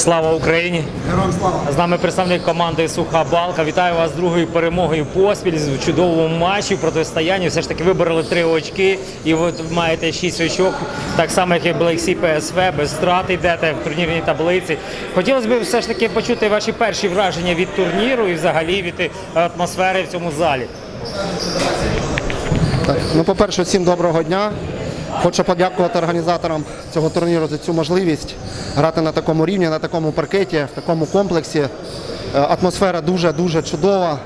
Слава Україні! Героям слава! З нами представник команди Суха Балка. Вітаю вас з другою перемогою поспіль з чудовому матчі в протистоянні. Все ж таки вибороли три очки, і ви маєте шість очок, так само як і Блексі ПСВ, без втрат йдете в турнірній таблиці. Хотілося б все ж таки почути ваші перші враження від турніру і взагалі від е, атмосфери в цьому залі. Так, ну, по-перше, всім доброго дня. Хочу подякувати організаторам цього турніру за цю можливість грати на такому рівні, на такому паркеті, в такому комплексі. Е, Атмосфера дуже-дуже чудова.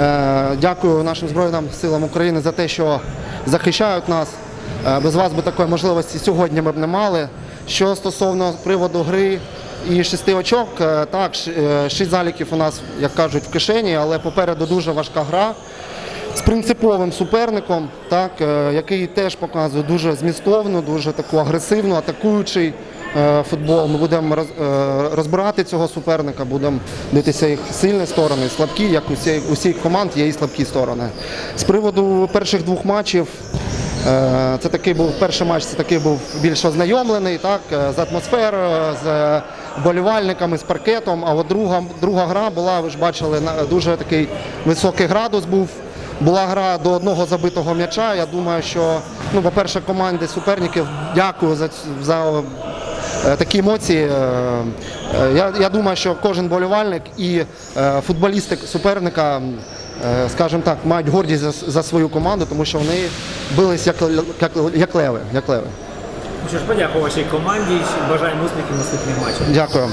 Е, Дякую нашим Збройним силам України за те, що захищають нас. Е, Без вас би такої можливості сьогодні ми б не мали. Що стосовно приводу гри і шести очок, так, шість заліків у нас, як кажуть, в кишені, але попереду дуже важка гра з принциповим суперником, так, е, який теж показує дуже змістовну, дуже таку агресивну, атакуючий е, футбол. Ми будемо е, розбирати цього суперника, будемо дивитися їх сильні сторони, слабкі, як усі, усіх команд є і слабкі сторони. З приводу перших двох матчів. Це такий був перший матч, це такий був більш ознайомлений, так, з атмосферою, з вболівальниками, з паркетом. А от друга, друга гра була, ви ж бачили, дуже такий високий градус був. Була гра до одного забитого м'яча. Я думаю, що ну, по-перше, команди суперників дякую за, за е, такі емоції. Е, е, Я, я думаю, що кожен болівальник і футболісти суперника, скажімо так, мають гордість за, за свою команду, тому що вони бились як, як, як леви. Як леви. Що ж, подякую вашій команді. Бажаємо успіхів наступних матчах. Дякую.